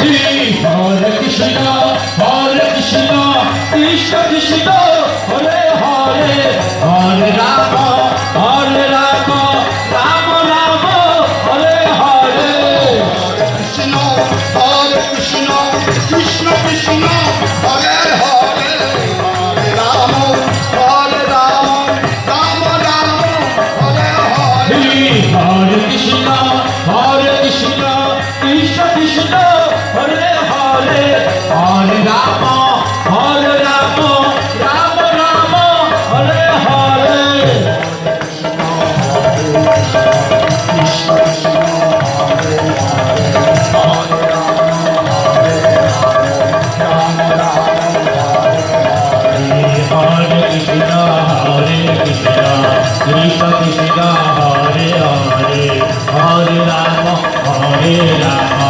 Shri Hare Krishna, Hare Krishna, Krishna Krishna. Hare Hare Hare Ram Hare Ram Ram Ram Hare Hare Krishna Hare Hare Hare Rama, Hare Rama.